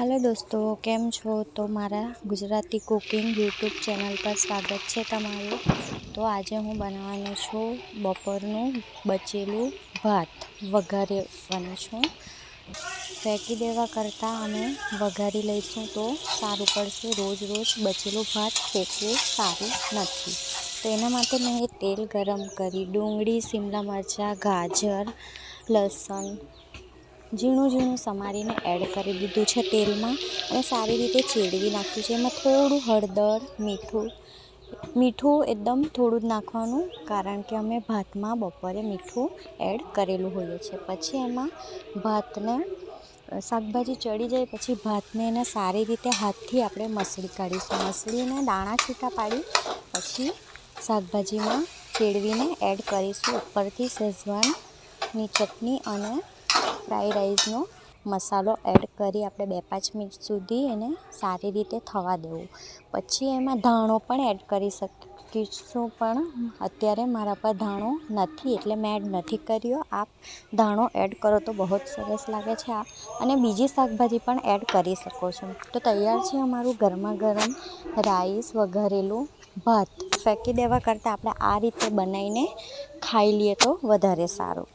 હાલો દોસ્તો, કેમ છો? તો મારા ગુજરાતી કુકિંગ યુટ્યુબ ચેનલ પર સ્વાગત છે તમારું. તો આજે હું બનાવવાનું છું બપોરનું બચેલું ભાત વઘારવાનું છું. ફેંકી દેવા કરતાં અમે વઘારી લઈશું તો સારું પડશે. રોજ રોજ બચેલું ભાત ફેંકવું સારું નથી. તો એના માટે મેં તેલ ગરમ કરી, ડુંગળી, શિમલા મરચાં, ગાજર, લસણ ઝીણું ઝીણું સમારીને એડ કરી દીધું છે તેલમાં અને સારી રીતે ચેડવી નાખ્યું છે. એમાં થોડું હળદર, મીઠું મીઠું એકદમ થોડું જ નાખવાનું કારણ કે અમે ભાતમાં બપોરે મીઠું એડ કરેલું હોઈએ છે પછી એમાં ભાતને, શાકભાજી ચડી જાય પછી ભાતને એને સારી રીતે હાથથી આપણે મસળી કાઢીશું. મસળીને દાણા છૂટા પાડી પછી શાકભાજીમાં ચેડવીને એડ કરીશું ઉપરથી શેઝવાનની ચટણી અને ફ્રાઈડ રાઈસનો મસાલો એડ કરી આપણે બે પાંચ મિનિટ સુધી એને સારી રીતે થવા દેવું. પછી એમાં ધાણો પણ એડ કરી શકીશું, પણ અત્યારે મારા પર ધાણો નથી, એટલે મેં એડ નથી કર્યો. આપ ધાણો એડ કરો તો બહુ જ સરસ લાગે છે આ. અને બીજી શાકભાજી પણ એડ કરી શકો છો. તો તૈયાર છે અમારું ગરમા ગરમ રાઈસ વઘારેલું ભાત. ફેંકી દેવા કરતાં આપણે આ રીતે બનાવીને ખાઈ લઈએ તો વધારે સારું.